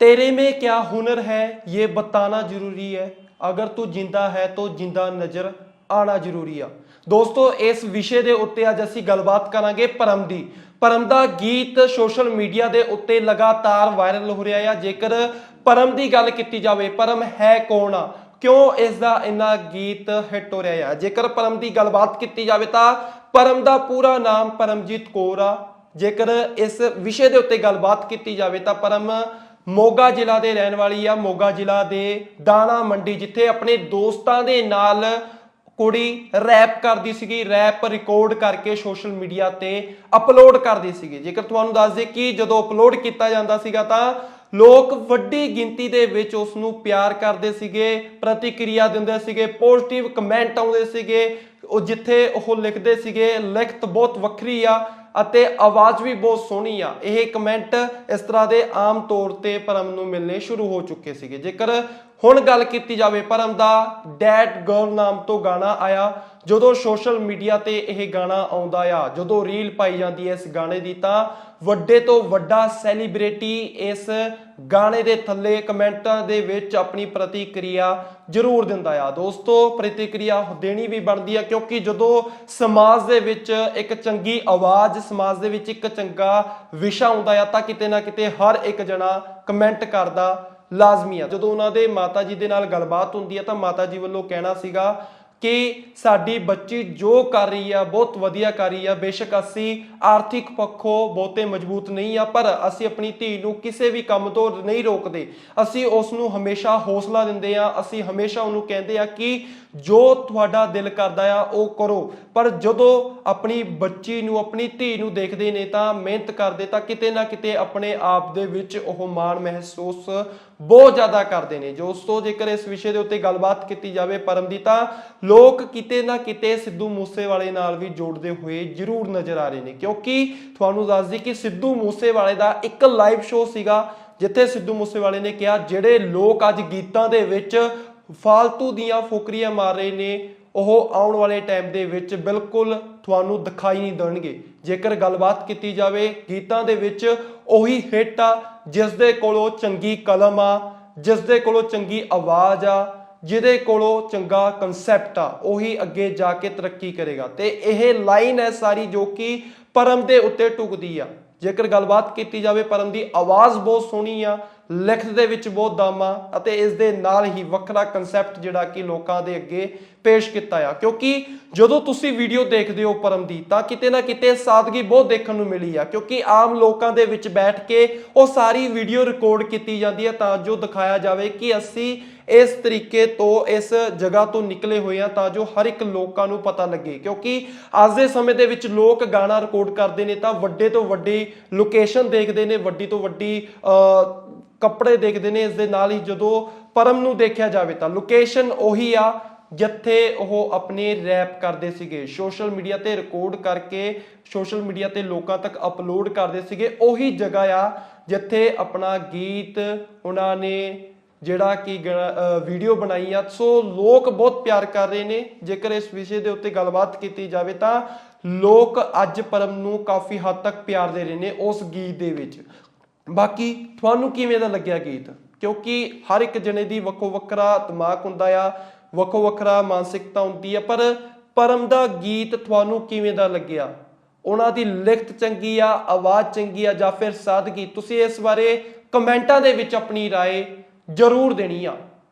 तेरे में क्या हुनर है ये बताना जरूरी है ਅਗਰ ਤੂੰ ਜਿੰਦਾ ਹੈ ਤਾਂ ਜਿੰਦਾ ਨਜ਼ਰ ਆਣਾ ਜ਼ਰੂਰੀ ਆ ਦੋਸਤੋ ਇਸ ਵਿਸ਼ੇ ਦੇ ਉੱਤੇ ਅੱਜ ਅਸੀਂ ਗੱਲਬਾਤ ਕਰਾਂਗੇ ਪਰਮ ਦੀ ਪਰਮ ਦਾ ਗੀਤ ਸੋਸ਼ਲ ਮੀਡੀਆ ਦੇ ਉੱਤੇ ਲਗਾਤਾਰ ਵਾਇਰਲ ਹੋ ਰਿਹਾ ਆ ਜੇਕਰ ਪਰਮ ਦੀ ਗੱਲ ਕੀਤੀ ਜਾਵੇ ਪਰਮ ਹੈ ਕੌਣ ਆ ਕਿਉਂ ਇਸ ਦਾ ਇੰਨਾ ਗੀਤ ਹਿੱਟ ਹੋ ਰਿਹਾ ਆ ਜੇਕਰ ਪਰਮ ਦੀ ਗੱਲਬਾਤ ਕੀਤੀ ਜਾਵੇ ਤਾਂ ਪਰਮ ਦਾ ਪੂਰਾ ਨਾਮ ਪਰਮਜੀਤ ਕੌਰ ਆ ਜੇਕਰ ਇਸ ਵਿਸ਼ੇ ਦੇ ਉੱਤੇ ਗੱਲਬਾਤ ਕੀਤੀ ਜਾਵੇ ਤਾਂ ਪਰਮ ਮੋਗਾ ਜ਼ਿਲ੍ਹਾ ਦੇ ਰਹਿਣ ਵਾਲੀ ਆ, ਮੋਗਾ ਜ਼ਿਲ੍ਹਾ ਦੇ ਦਾਣਾ ਮੰਡੀ, ਜਿੱਥੇ ਆਪਣੇ ਦੋਸਤਾਂ ਦੇ ਨਾਲ ਕੁੜੀ ਰੈਪ ਕਰਦੀ ਸੀਗੀ, ਰੈਪ ਰਿਕਾਰਡ ਕਰਕੇ ਸੋਸ਼ਲ ਮੀਡੀਆ ਤੇ ਅਪਲੋਡ ਕਰਦੀ ਸੀਗੀ। ਜੇਕਰ ਤੁਹਾਨੂੰ ਦੱਸ ਦੇ ਕਿ ਜਦੋਂ ਅਪਲੋਡ ਕੀਤਾ ਜਾਂਦਾ ਸੀਗਾ ਤਾਂ ਲੋਕ ਵੱਡੀ ਗਿਣਤੀ ਦੇ ਵਿੱਚ ਉਸ ਨੂੰ ਪਿਆਰ ਕਰਦੇ ਸੀਗੇ, ਪ੍ਰਤੀਕਿਰਿਆ ਦਿੰਦੇ ਸੀਗੇ ਪੋਜ਼ਿਟਿਵ ਕਮੈਂਟ ਆਉਂਦੇ ਸੀਗੇ, ਉਹ ਜਿੱਥੇ ਉਹ ਲਿਖਦੇ ਸੀਗੇ, ਲਿਖਤ ਬਹੁਤ ਵੱਖਰੀ ਆ। ਅਤੇ ਆਵਾਜ਼ ਵੀ ਬਹੁਤ ਸੋਹਣੀ ਆ। ਇਹ ਕਮੈਂਟ ਇਸ ਤਰ੍ਹਾਂ ਦੇ ਆਮ ਤੌਰ ਤੇ ਪਰਮ ਨੂੰ ਮਿਲਨੇ ਸ਼ੁਰੂ ਹੋ ਚੁੱਕੇ ਸੀਗੇ। ਜੇਕਰ ਹੁਣ ਗੱਲ ਕੀਤੀ ਜਾਵੇ ਪਰਮ ਦਾ ਡੈਡ ਗਰਲ ਨਾਮ ਤੋਂ ਗਾਣਾ ਆਇਆ। ਜਦੋਂ ਸੋਸ਼ਲ ਮੀਡੀਆ ਤੇ ਇਹ ਗਾਣਾ ਆਉਂਦਾ ਆ, ਜਦੋਂ ਰੀਲ ਪਾਈ ਜਾਂਦੀ ਹੈ ਇਸ ਗਾਣੇ ਦੀ, ਤਾਂ ਵੱਡੇ ਤੋਂ ਵੱਡਾ ਸੈਲੀਬ੍ਰਿਟੀ ਇਸ ਗਾਣੇ ਦੇ ਥੱਲੇ ਕਮੈਂਟਾਂ ਦੇ ਵਿੱਚ ਆਪਣੀ ਪ੍ਰਤੀਕਿਰਿਆ ਜ਼ਰੂਰ ਦਿੰਦਾ ਆ। ਦੋਸਤੋ, ਪ੍ਰਤੀਕਿਰਿਆ ਦੇਣੀ ਵੀ ਬਣਦੀ ਆ, ਕਿਉਂਕਿ ਜਦੋਂ ਸਮਾਜ ਦੇ ਵਿੱਚ ਇੱਕ ਚੰਗੀ ਆਵਾਜ਼, ਸਮਾਜ ਦੇ ਵਿੱਚ ਇੱਕ ਚੰਗਾ ਵਿਸ਼ਾ ਆਉਂਦਾ ਆ, ਤਾਂ ਕਿਤੇ ਨਾ ਕਿਤੇ ਹਰ ਇੱਕ ਜਣਾ ਕਮੈਂਟ ਕਰਦਾ ਲਾਜ਼ਮੀ ਆ। ਜਦੋਂ ਉਹਨਾਂ ਦੇ ਮਾਤਾ ਜੀ ਦੇ ਨਾਲ ਗੱਲਬਾਤ ਹੁੰਦੀ ਆ, ਤਾਂ ਮਾਤਾ ਜੀ ਵੱਲੋਂ ਕਹਿਣਾ ਸੀਗਾ ਕਿ ਸਾਡੀ ਬੱਚੀ ਜੋ ਕਰ ਰਹੀ ਆ, ਬਹੁਤ ਵਧੀਆ ਕਰ ਰਹੀ ਆ। ਬੇਸ਼ੱਕ ਅਸੀਂ ਆਰਥਿਕ ਪੱਖੋਂ ਬਹੁਤੇ ਮਜ਼ਬੂਤ ਨਹੀਂ ਆ, ਪਰ ਅਸੀਂ ਆਪਣੀ ਧੀ ਨੂੰ ਕਿਸੇ ਵੀ ਕੰਮ ਤੋਂ ਨਹੀਂ ਰੋਕਦੇ। ਅਸੀਂ ਉਸ ਨੂੰ ਹਮੇਸ਼ਾ ਹੌਸਲਾ ਦਿੰਦੇ ਆ। ਅਸੀਂ ਹਮੇਸ਼ਾ ਉਹਨੂੰ ਕਹਿੰਦੇ ਆ ਕਿ ਜੋ ਤੁਹਾਡਾ ਦਿਲ ਕਰਦਾ ਆ, ਉਹ ਕਰੋ। ਪਰ ਜਦੋਂ ਆਪਣੀ ਬੱਚੀ ਨੂੰ, ਆਪਣੀ ਧੀ ਨੂੰ ਦੇਖਦੇ ਨੇ ਤਾਂ ਮਿਹਨਤ ਕਰਦੇ ਤਾਂ ਕਿਤੇ ਨਾ ਕਿਤੇ ਆਪਣੇ ਆਪ ਦੇ ਵਿੱਚ ਉਹ ਮਾਣ ਮਹਿਸੂਸ ਬਹੁਤ ਜ਼ਿਆਦਾ ਕਰਦੇ ਨੇ। ਜੋ ਉਸ ਤੋਂ ਜੇਕਰ ਇਸ ਵਿਸ਼ੇ ਦੇ ਉੱਤੇ ਗੱਲਬਾਤ ਕੀਤੀ ਜਾਵੇ ਪਰਮ ਦੀ, ਤਾਂ ਲੋਕ ਕਿਤੇ ਨਾ ਕਿਤੇ ਸਿੱਧੂ ਮੂਸੇਵਾਲੇ ਨਾਲ ਵੀ ਜੋੜਦੇ ਹੋਏ ਜ਼ਰੂਰ ਨਜ਼ਰ ਆ ਰਹੇ ਨੇ। ਕਿਉਂਕਿ ਤੁਹਾਨੂੰ ਦੱਸ ਦਈ ਕਿ ਸਿੱਧੂ ਮੂਸੇਵਾਲੇ ਦਾ ਇੱਕ ਲਾਈਵ ਸ਼ੋਅ ਸੀਗਾ, ਜਿੱਥੇ ਸਿੱਧੂ ਮੂਸੇਵਾਲੇ ਨੇ ਕਿਹਾ, ਜਿਹੜੇ ਲੋਕ ਅੱਜ ਗੀਤਾਂ ਦੇ ਵਿੱਚ ਫਾਲਤੂ ਦੀਆਂ ਫੁਕਰੀਆਂ ਮਾਰ ਰਹੇ ਨੇ, ਉਹ ਆਉਣ ਵਾਲੇ ਟਾਈਮ ਦੇ ਵਿੱਚ ਬਿਲਕੁਲ ਤੁਹਾਨੂੰ ਦਿਖਾਈ ਨਹੀਂ ਦੇਣਗੇ। ਜੇਕਰ ਗੱਲਬਾਤ ਕੀਤੀ ਜਾਵੇ, ਗੀਤਾਂ ਦੇ ਵਿੱਚ ਉਹੀ ਹਿੱਟ ਆ ਜਿਸ ਦੇ ਕੋਲੋਂ ਚੰਗੀ ਕਲਮ ਆ ਜਿਸ ਦੇ ਕੋਲੋਂ ਚੰਗੀ ਆਵਾਜ਼ ਆ, ਜਿਹਦੇ ਕੋਲੋਂ ਚੰਗਾ ਕਨਸੈਪਟ ਆ, ਉਹੀ ਅੱਗੇ ਜਾ ਕੇ ਤਰੱਕੀ ਕਰੇਗਾ। ਤੇ ਇਹ ਲਾਈਨ ਹੈ ਸਾਰੀ ਜੋ ਕਿ ਪਰਮ ਦੇ ਉੱਤੇ ਟੁਕਦੀ ਆ। ਜੇਕਰ ਗੱਲਬਾਤ ਕੀਤੀ ਜਾਵੇ, ਪਰਮ ਦੀ ਆਵਾਜ਼ ਬਹੁਤ ਸੋਹਣੀ ਆ, ਲਿਖਤ ਦੇ ਵਿੱਚ ਬਹੁਤ ਦਮ ਆ, ਅਤੇ ਇਸ ਦੇ ਨਾਲ ਹੀ ਵੱਖਰਾ ਕਨਸੈਪਟ ਜਿਹੜਾ ਕਿ ਲੋਕਾਂ ਦੇ ਅੱਗੇ ਪੇਸ਼ ਕੀਤਾ ਆ। ਕਿਉਂਕਿ ਜਦੋਂ ਤੁਸੀਂ ਵੀਡੀਓ ਦੇਖਦੇ ਹੋ ਪਰਮ ਦੀ ਤਾਂ ਕਿਤੇ ਨਾ ਕਿਤੇ ਸਾਦਗੀ ਬਹੁਤ ਦੇਖਣ ਨੂੰ ਮਿਲੀ ਆ। ਕਿਉਂਕਿ ਆਮ ਲੋਕਾਂ ਦੇ ਵਿੱਚ ਬੈਠ ਕੇ ਉਹ ਸਾਰੀ ਵੀਡੀਓ ਰਿਕਾਰਡ ਕੀਤੀ ਜਾਂਦੀ ਹੈ ਤਾਂ ਜੋ ਦਿਖਾਇਆ ਜਾਵੇ ਕਿ ਅਸੀਂ ਇਸ ਤਰੀਕੇ ਤੋਂ ਇਸ ਜਗ੍ਹਾ ਤੋਂ ਨਿਕਲੇ ਹੋਏ ਆ, ਤਾਂ ਜੋ ਹਰ ਇੱਕ ਲੋਕਾਂ ਨੂੰ ਪਤਾ ਲੱਗੇ। ਕਿਉਂਕਿ ਅੱਜ ਦੇ ਸਮੇਂ ਦੇ ਵਿੱਚ ਲੋਕ ਗਾਣਾ ਰਿਕਾਰਡ ਕਰਦੇ ਨੇ, ਤਾਂ ਵੱਡੇ ਤੋਂ ਵੱਡੀ ਲੋਕੇਸ਼ਨ ਦੇਖਦੇ ਨੇ, ਵੱਡੀ ਤੋਂ ਵੱਡੀ ਕੱਪੜੇ ਦੇਖਦੇ ਨੇ। ਇਸ ਦੇ ਨਾਲ ਹੀ ਜਦੋਂ ਪਰਮ ਨੂੰ ਦੇਖਿਆ ਜਾਵੇ, ਤਾਂ ਲੋਕੇਸ਼ਨ ਉਹੀ ਆ ਜਿੱਥੇ ਉਹ ਆਪਣੇ ਰੈਪ ਕਰਦੇ ਸੀਗੇ, ਸੋਸ਼ਲ ਮੀਡੀਆ ਤੇ ਰਿਕਾਰਡ ਕਰਕੇ ਸੋਸ਼ਲ ਮੀਡੀਆ ਤੇ ਲੋਕਾਂ ਤੱਕ ਅਪਲੋਡ ਕਰਦੇ ਸੀਗੇ, ਉਹੀ ਜਗ੍ਹਾ ਆ ਜਿੱਥੇ ਆਪਣਾ ਗੀਤ ਉਹਨਾਂ ਨੇ ਜਿਹੜਾ ਕਿ ਵੀਡੀਓ ਬਣਾਈ ਆ। ਸੋ ਲੋਕ ਬਹੁਤ ਪਿਆਰ ਕਰ ਰਹੇ ਨੇ। ਜੇਕਰ ਇਸ ਵਿਸ਼ੇ ਦੇ ਉੱਤੇ ਗੱਲਬਾਤ ਕੀਤੀ ਜਾਵੇ ਤਾਂ ਲੋਕ ਅੱਜ ਪਰਮ ਨੂੰ ਕਾਫੀ ਹੱਦ ਤੱਕ ਪਿਆਰ ਦੇ ਰਹੇ ਨੇ ਉਸ ਗੀਤ ਦੇ ਵਿੱਚ। ਬਾਕੀ ਤੁਹਾਨੂੰ ਕਿਵੇਂ ਦਾ ਲੱਗਿਆ ਗੀਤ? ਕਿਉਂਕਿ ਹਰ ਇੱਕ ਜਣੇ ਦੀ ਵੱਖੋ ਵੱਖਰਾ ਦਿਮਾਗ ਹੁੰਦਾ ਆ। ਵੱਖੋ ਵੱਖਰਾ ਮਾਨਸਿਕਤਾ ਹੁੰਦੀ ਆ ਪਰ ਪਰਮ ਦਾ ਗੀਤ ਤੁਹਾਨੂੰ ਕਿਵੇਂ ਦਾ ਲੱਗਿਆ ਉਹਨਾਂ ਦੀ ਲਿਖਤ ਚੰਗੀ ਆ ਆਵਾਜ਼ ਚੰਗੀ ਆ ਜਾਂ ਫਿਰ ਸਾਦਗੀ ਤੁਸੀਂ ਇਸ ਬਾਰੇ ਕਮੈਂਟਾਂ ਦੇ ਵਿੱਚ ਆਪਣੀ رائے ਜ਼ਰੂਰ ਦੇਣੀ ਆ